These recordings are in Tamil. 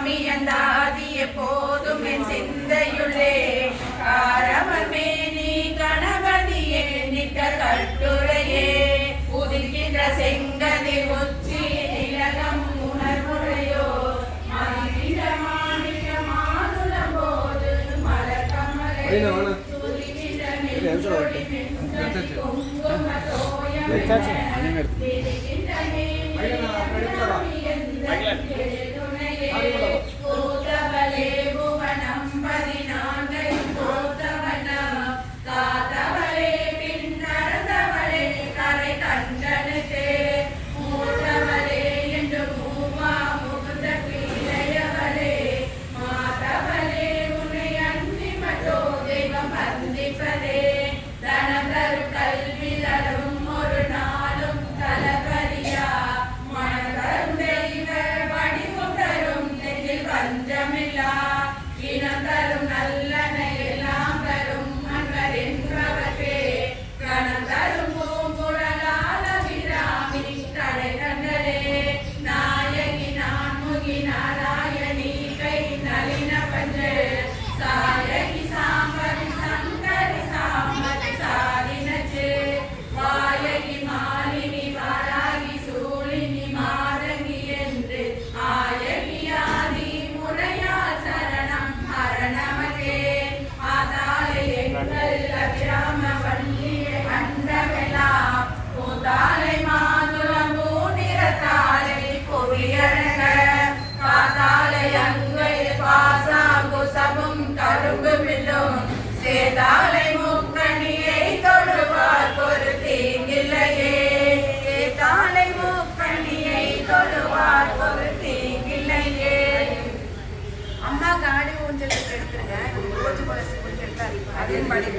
சுவாமி அந்த ஆதி எப்போதும் என் சிந்தையுள்ளே. ஆரவர் மேனி கணபதியே நிட்ட கட்டுரையே. உதிர்கின்ற செங்கதி உச்சி நிலகம் உணர்வுடையோ. மகிழ மாநில மாதுளம் போது மலர்கமலை துதிக்கின்ற நின்று Thank you. కొంచెం అదేం పడేది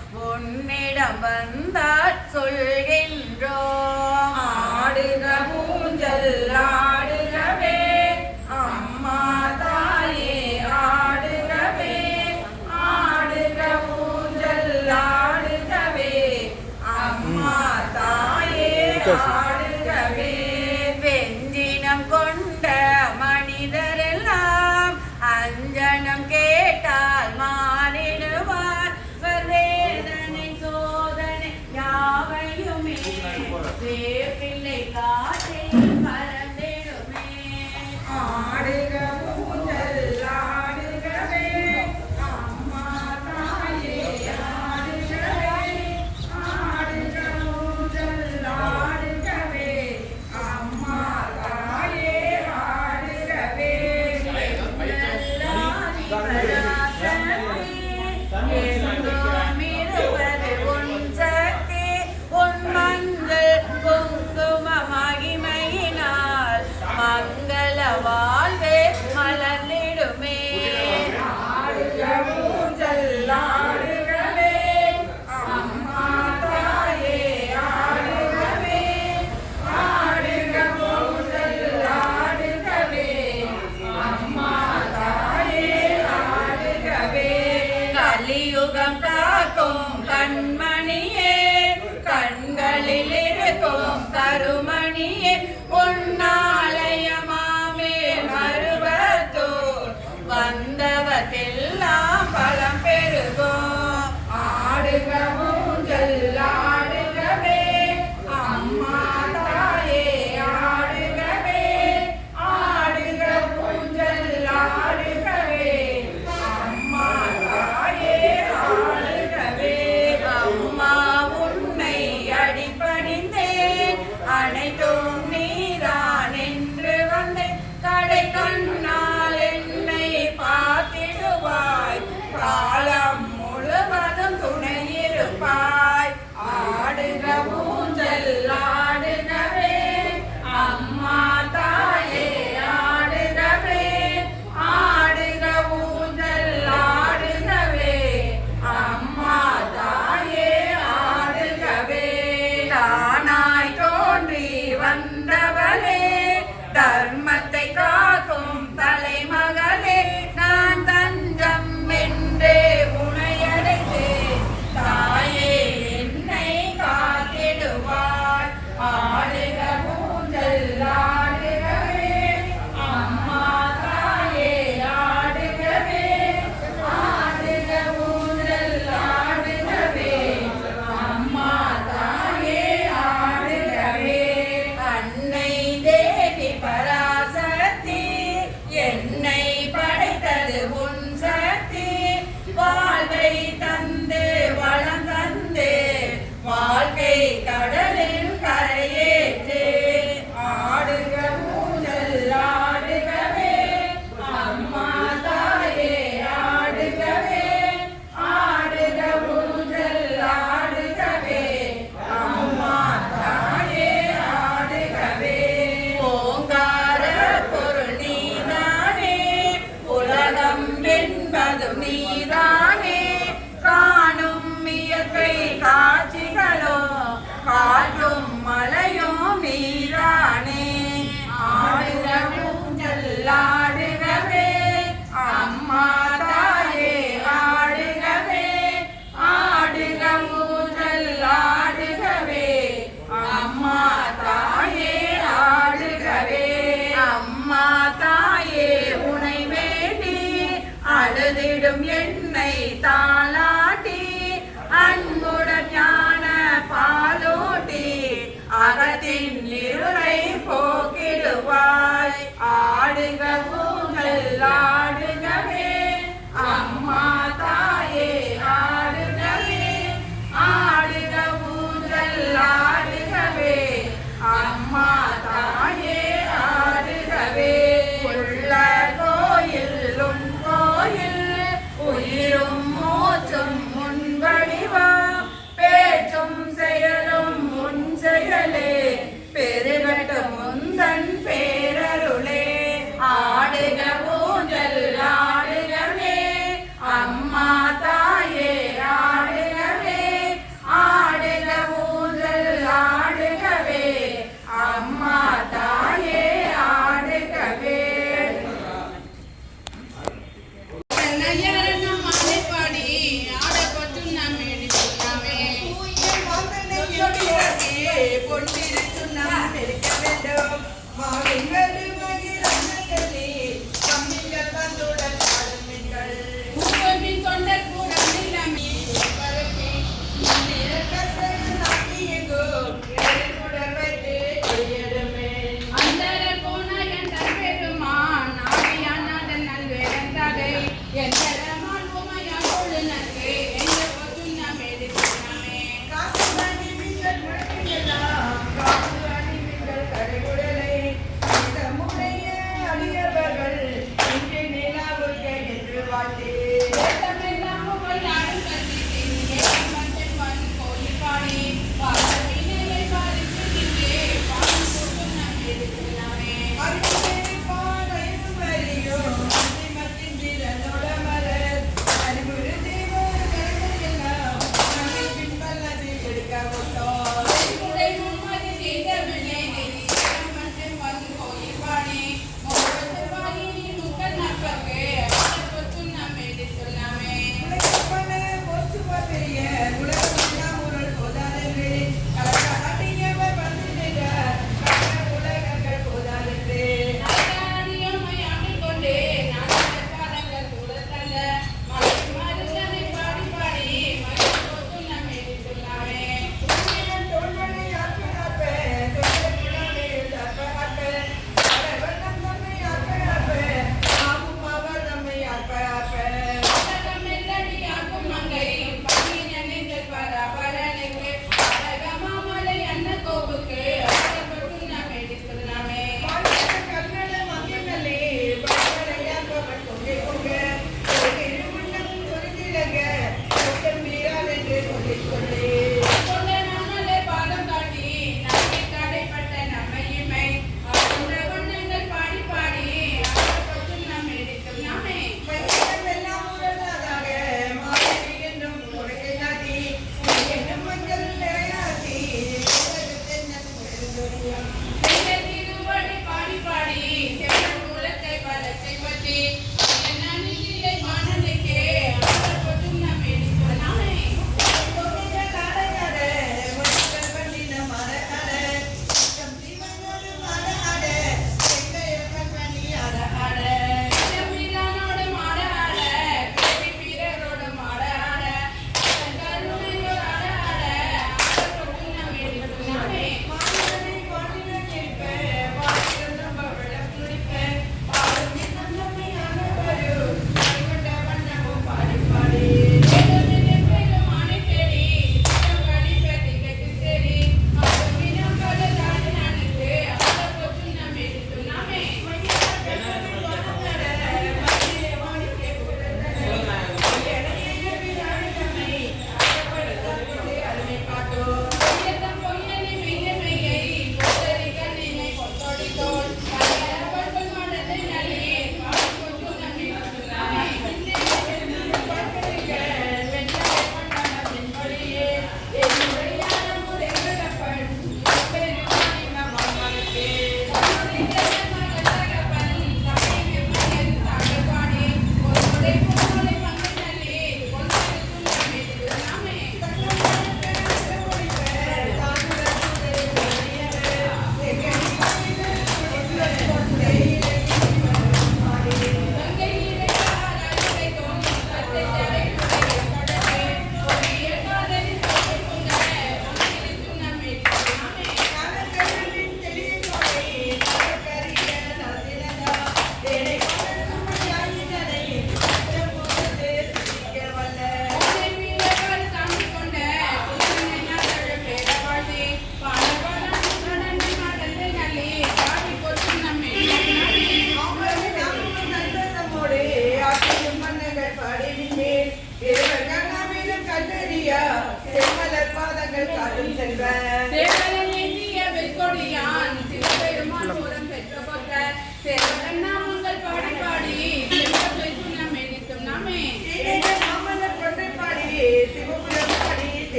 உன்னிடம் வந்தால் சொல்கின்றோம். ஆடுக பூஞ்சல் ஆடுகவே. அம்மா தாயே ஆடுகவே. ஆடுக பூஞ்சல் ஆடுகவே. அம்மா தாயே அகத்தின்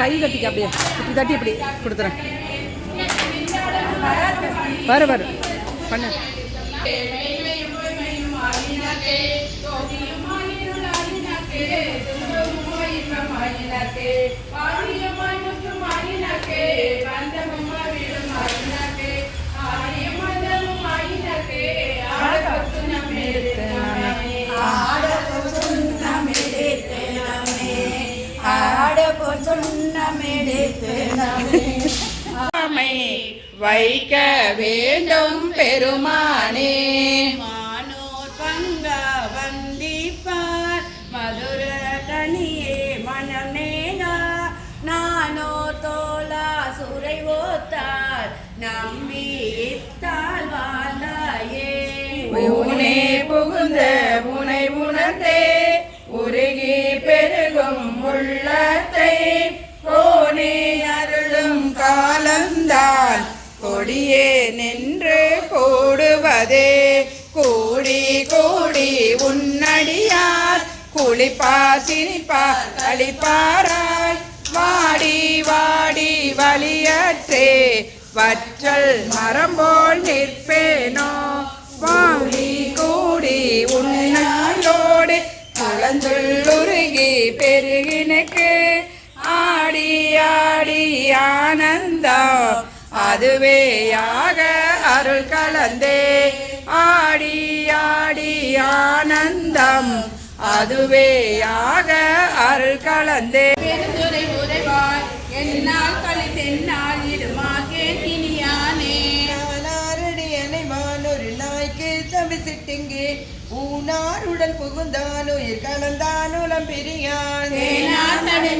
கை தட்டிக்க அப்படியே. இப்படி தட்டி இப்படி கொடுத்துறேன். வரு வரு பண்ணு. ஆமை வைக்க வேண்டும் பெருமானே. மானோர் பங்க வந்திப்பார் மதுர தனியே மனமேகா. நானோ தோலா சுரை ஓத்தார் நம்பி இத்தால் வாழ்ந்தாயே. ஊனே புகுந்த உனை உணர்ந்தே உருகி பெருகும் உள்ளத்தை கொடியே நின்று கூடுவதே கூடி கூடி உன்னடியார் குளிப்பார் சிரிப்பார் களிப்பாராய். வாடி வாடி வலியற்றே. வற்றல் மரம்போல் நிற்பேனோ? வாடி கூடி உன்னாயோடு கலந்துள்ளுருகி பெருகினுக்கு. ஆடி ஆடி ஆனந்தம். அதுவேயாக அருள் கலந்தே. ஆடி ஆடி ஆனந்தம். அதுவேயாக அருள் கலந்தே. பெருந்துரை உரைவாய் என்னால் களி தென்னால் ஒரு நாய்க்கு தவிசிட்டுங்கே ஊனாருடன் புகுந்தான் உயிர் கலந்தான் உளம் பிரியான்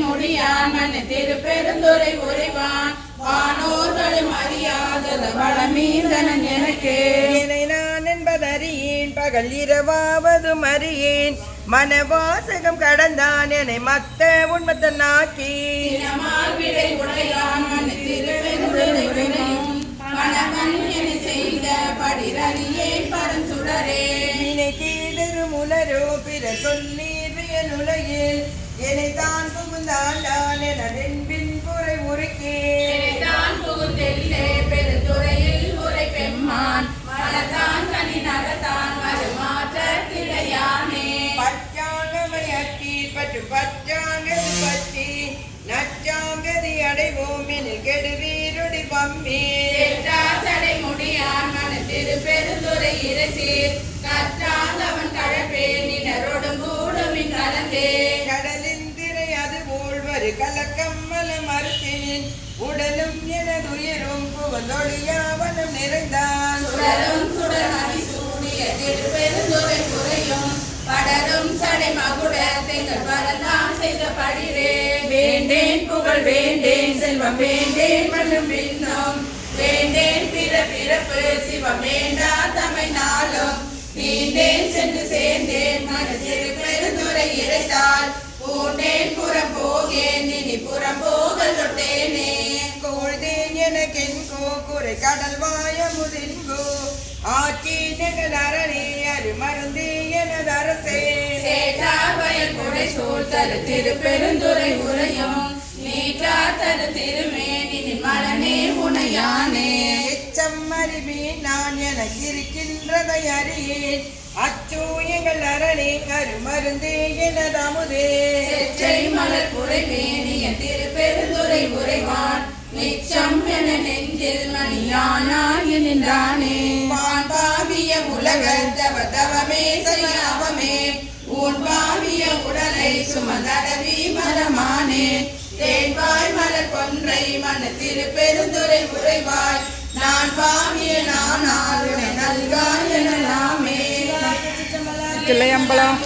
முடியான் திருப்பெருந்துரை உரைவான் வானோர்களும் அறியாதது வளமீதனன் எனக்கு என்னை நான் என்பதறியேன் பகல் இரவாவதும் அறியேன். மனவாசகம் கடந்தான் என்னை மத்த உண்மத்தன் நாக்கி உலரோ பிற சொல்லீர் உலகில். என்னை தான் புகுந்தாண்டான் என குறை உருக்கேன் தான் புகுந்தெல்லே பெருந்துறையில் உரை பெம்மான் மலத்தான் கனி நகத்தான் வருமாற்ற கிடையானே பச்சாங்கமை அட்டி பற்று பச்சாங்கது பற்றி நச்சாங்கதி அடைவோம் எனில் கெடுவீருடி பம்மி தேற்றாச்சடை முடியான் மன திருப்பெருந்துரை இரசீர். கற்றாதவன் கழப்பே நினரோடும் கூடுமின் கலந்தே. கடலின் திரை அது கலக்கம்மல மறுத்தேன் உடலும் எனதுயிரும் புகழொழியாவனம் நிறைந்தான் சுடரும் சுடமதி சூடிய திருப்பெருந்துரை குறையும். படரும் சடை மகுட தெங்கள் பரந்தான் செய்த படிரே வேண்டேன் புகழ் வேண்டேன் செல்வம் வேண்டேன் மண்ணும் விண்ணும் வேண்டேன் பிற பிறப்பு சிவம் வேண்டா தமை நாளும். நீண்டேன் சென்று சேர்ந்தேன் மனதில் பெருந்துரை இறைத்தால். பூண்டேன் புறம் போகேன் கடல் வாய முதின்கோ ஆட்சி நெகல் அரணே அரு மருந்தே எனது அரசே. சேட்டார் வயல் கொடை சூழ் தரு திருப்பெருந்துரை உரையும். நீட்டா தரு திருமேனி மலனே உனையானே. எச்சம் அறிவேன் நான் எனக்கு இருக்கின்றதை அறியேன். அச்சோ எங்கள் அரணே அரு மருந்தே எனது அமுதே. செற்றை மலர் குறைவேணிய திருப்பெருந்துரை உரைவான். நிச்சம் என நெஞ்சில் மணியானாய் நின்றானே வான் பாவிய உலகர் தவ தவமே செய்யாவமே. உன் பாவிய உடலை சுமதடவி மரமானே தேன்பாய் மலர் கொன்றை மன திருப்பெருந்துரை உரைவாய் நான் பாவிய நான் ஆளுனை நல்காய் எனலாமே. தில்லையம்பலம்.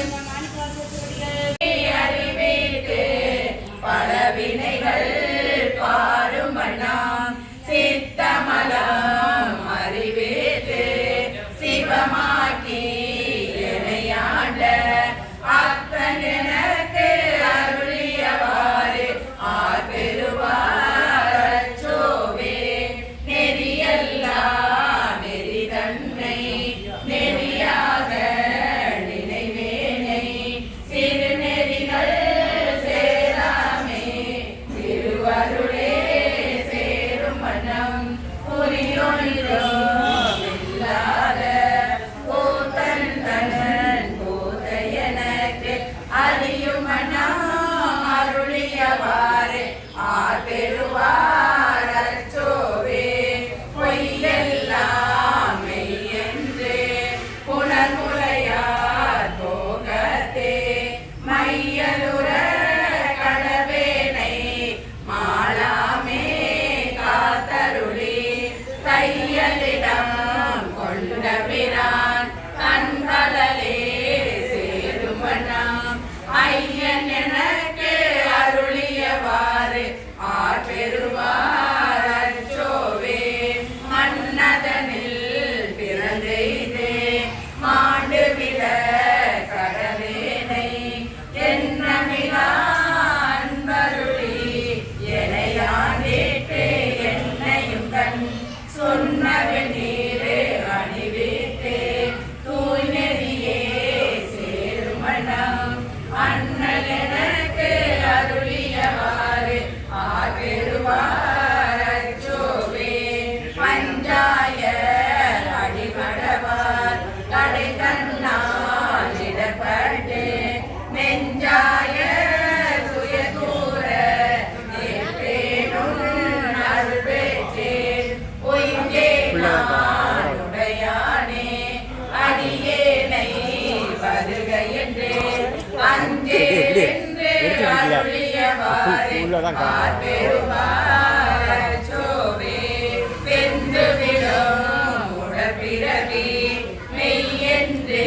அருளியவாறு உள்ளதான் காணும். பெருவாரச்சோவே விடும் உடற்பிறவி மெய்யென்று